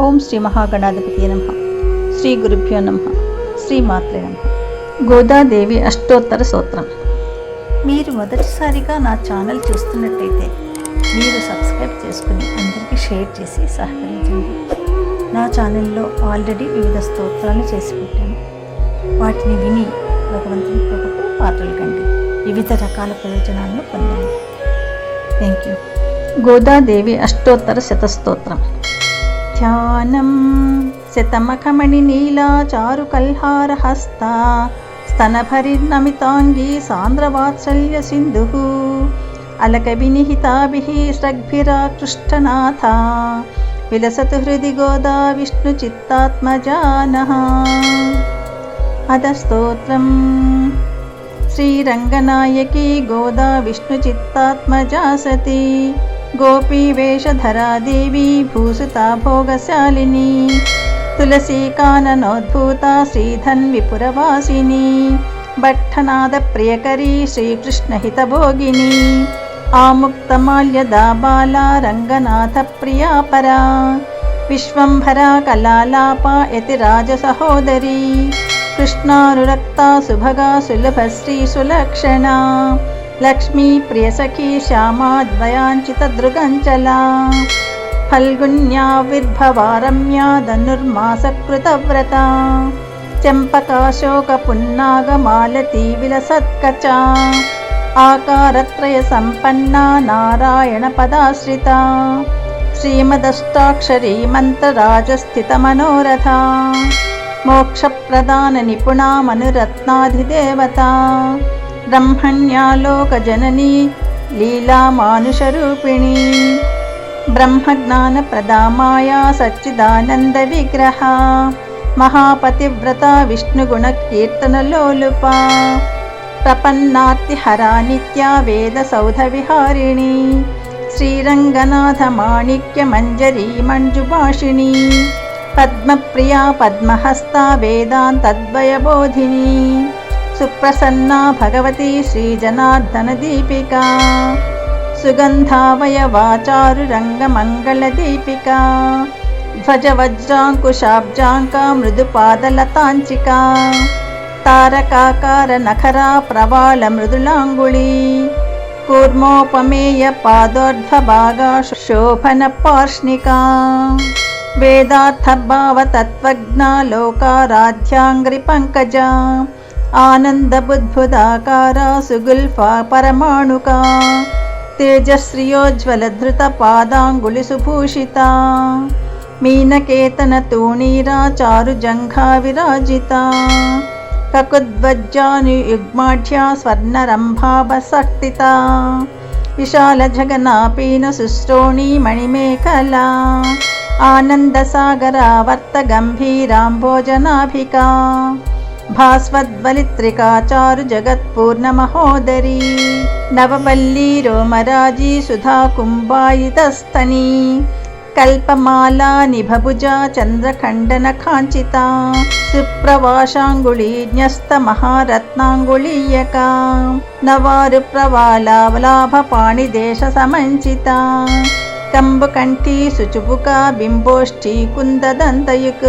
ఓం శ్రీ మహాగణాధిపతి నమ. శ్రీ గురుభ్యో నమ. శ్రీ మాత్రే నమ. గోదాదేవి అష్టోత్తర సూత్రం మీరు మొదటిసారిగా నా ఛానల్ చూస్తున్నట్టయితే మీరు సబ్స్క్రైబ్ చేసుకుని అందరికీ షేర్ చేసి సహకరించండి. నా ఛానల్లో ఆల్రెడీ వివిధ స్తోత్రాలు చేసి పెట్టాను. వాటిని విని భగవంతుని కృపకు పాత్రలు కండి. వివిధ రకాల ప్రయోజనాలను పొందండి. Thank you. గోదాదేవి అష్టోత్తర శతస్తోత్రం. ధ్యానం శతమఖమణి నీలా చారు కల్హార హస్తా స్తనభరిర్నమితాంగీ సాంద్రవాత్సల్య సింధు అలక వినిహితాభిः శ్రగ్భిరాకృష్టనాథ విలసతు హృది గోదా విష్ణు చిత్తాత్మజానః అధస్తోత్రం శ్రీరంగనాయకి గోదా విష్ణుచిత్తాత్మజా సతి గోపీవేషధరా దేవి భూసుతా భోగశాలిని తులసీకాననోద్భూత శ్రీధన్విపురవాసిని భట్టనాద ప్రియకరీ శ్రీకృష్ణహితభోగిని ఆముక్తమాల్యదా బాలా రంగనాథ ప్రియాపరా విశ్వంభరా కళాలాప యతిరాజసహోదరీ కృష్ణానురక్తా సుభగా సులభశ్రీ సులక్షణా లక్ష్మీ ప్రియసఖీ శ్యామాద్వయాంచిత దృగంచలా ఫల్గుణ్యావిర్భవారమ్యా ధనుర్మాసకృతవ్రత. చంపకాశోకపున్నాగమాలతీ విలసత్కచా. ఆకారత్రయ సంపన్నా నారాయణ పదాశ్రిత శ్రీమదష్టాక్షరీ మంత్రరాజస్థిత మనోరథ మోక్షప్రదాన నిపుణా మనురత్నాధిదేవత బ్రహ్మణ్యాలోకజననీ లీలామానుషరూపిణి బ్రహ్మజ్ఞానప్రదా మాయా సచ్చిదానంద విగ్రహ మహాపతివ్రత విష్ణుగుణకీర్తనలోలుప ప్రపన్నార్తిహరా నిత్యా వేదసౌధ విహారిణి శ్రీరంగనాథ మాణిక్య మంజరీ మంజుభాషిణి పద్మప్రియా పద్మహస్తా వేదాంతద్వయబోధిని సుప్రసన్నా భగవతి ఆనందబుద్భుదాకారా సుగుల్ఫా పరమాణుకా తేజశ్రియోజ్వలధృత పాదాంగులి సుభూషిత మీనకేతన తూణీరా చారు జంఘా విరాజిత కకుద్వజ్జాను యుగ్మాఢ్యా స్వర్ణరంభాభసక్తిత విశాల జగనాపీన మణిమేఖలా ఆనందసాగరావర్త భాస్వద్వలిత్రికాచారు భాస్వద్వలిత్రికా చారు జగత్పూర్ణమహోదరీ నవవల్లీ రోమరాజీ సుధా కుంభాయితస్తనీ కల్పమాలా నిభభుజా చంద్రఖండన కాంచిత సుప్రవాషాంగుళీన్యస్త మహారత్నాంగుళీయక నవారు ప్రవాలావలాభ పాణిదేశ సమంచిత కంబకంఠీ శుచుపుక బింబోష్ఠీ కుందదంతయుక్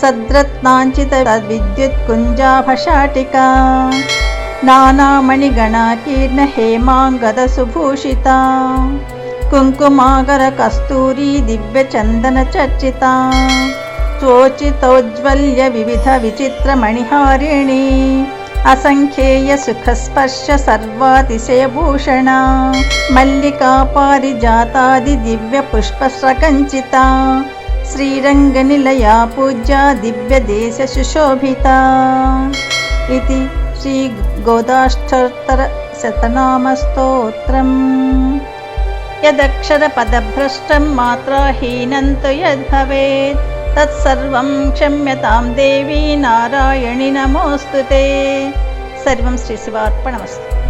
సద్రత్నాంచిత విద్యుత్ శుభ్రు అర్ధచంద్రలలాటికా నానామణిగణాకీర్ణ హేమాంగద సుభూషిత కుంకుమాగర కస్తూరీ దివ్య చందన చర్చిత త్వోచితౌజ్వల్య వివిధ విచిత్రమణిహారిణి అసంఖ్యేయ సుఖస్పర్శ సర్వాతిశయభూషణ మల్లికా పారిజాతాది దివ్య పుష్పస్రకంచిత श्रीरङ्गनिलया पूज्या दिव्यदेशसुशोभिता इति श्रीगोदाष्टोत्तरशतनामस्तोत्रम् यदक्षरपदभ्रष्टं मात्राहीनं तु यद्भवेत् तत्सर्वं क्षम्यतां देवी नारायणि नमोऽस्तु ते सर्वं श्रीशिवार्पणमस्तु